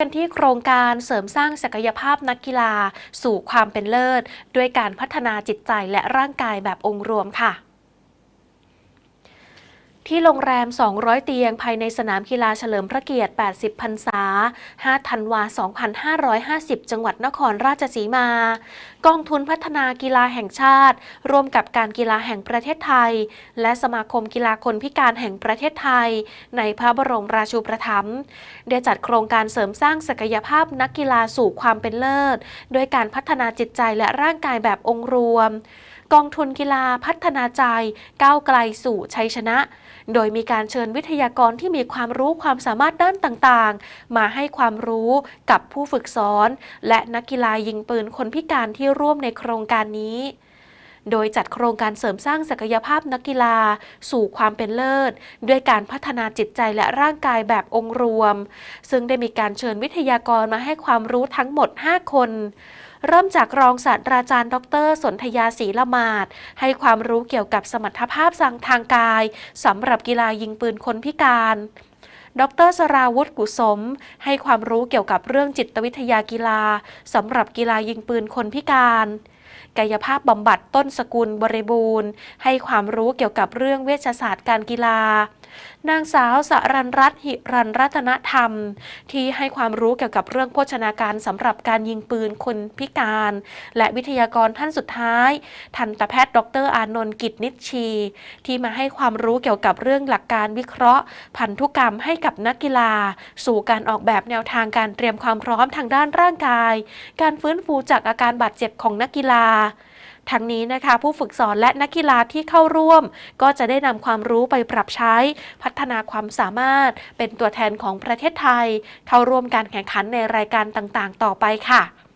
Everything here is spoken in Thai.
กันที่โครงการเสริมสร้างศักยภาพนักกีฬาสู่ความเป็นเลิศ ด้วยการพัฒนาจิตใจและร่างกายแบบองค์รวมค่ะ ที่โรงแรม 200 เตียง ภายในสนามกีฬาเฉลิมพระเกียรติ 80 พรรษา 5 ธันวา 2550 จังหวัดนครราชสีมา กองทุนพัฒนากีฬาแห่งชาติ ร่วมกับการกีฬาแห่งประเทศไทย และสมาคมกีฬาคนพิการแห่งประเทศไทย ในพระบรมราชูปถัมภ์ได้จัดโครงการเสริมสร้างศักยภาพนักกีฬาสู่ความเป็นเลิศด้วยการพัฒนาจิตใจและร่างกายแบบองค์รวม กองทุนกีฬาพัฒนาใจก้าวไกลสู่ชัยชนะ โดยมีการเชิญวิทยากรที่มีความรู้ความสามารถด้านต่างๆ มาให้ความรู้กับผู้ฝึกสอน และนักกีฬายิงปืนคนพิการที่ร่วมในโครงการนี้ โดยจัดโครงการเสริมสร้างศักยภาพนักกีฬา สู่ความเป็นเลิศ ด้วยการพัฒนาจิตใจและร่างกายแบบองค์รวม ซึ่งได้มีการเชิญวิทยากรมาให้ความรู้ทั้งหมด 5 คนเริ่มจากรองศาสตราจารย์ ดร สนธยาศรีละมาดให้ความรู้เกี่ยวกับสมรรถภาพทางกายสำหรับกีฬายิงปืนคนพิการ ดรสราวุฒิกุสม ให้ความรู้เกี่ยวกับเรื่องจิตวิทยากีฬาสำหรับกีฬายิงปืนคนพิการ กายภาพบำบัดต้นสกุลบริบูรณ์ ให้ความรู้เกี่ยวกับเรื่องเวชศาสตร์การกีฬา นางสาวสรันรัตน์หิรันรัตนธรรม ที่ให้ความรู้เกี่ยวกับเรื่องโภชนาการสำหรับการยิงปืนคนพิการ และวิทยากรท่านสุดท้าย ทันตแพทย์ ดรอานนท์กิจนิชชี ที่มาให้ความรู้เกี่ยวกับเรื่องหลักการวิเคราะห์ พันธุกรรมให้กับนักกีฬา สู่การออกแบบแนวทางการเตรียมความพร้อมทางด้านร่างกาย การฟื้นฟูจากอาการบาดเจ็บของนักกีฬาาทั้งนี้นะคะผู้ฝึกสอนและนักกีฬาที่เข้าร่วม ก็จะได้นำความรู้ไปปรับใช้ พัฒนาความสามารถ เป็นตัวแทนของประเทศไทย เข้าร่วมการแข่งขันในรายการต่างๆ ต่อไปค่ะ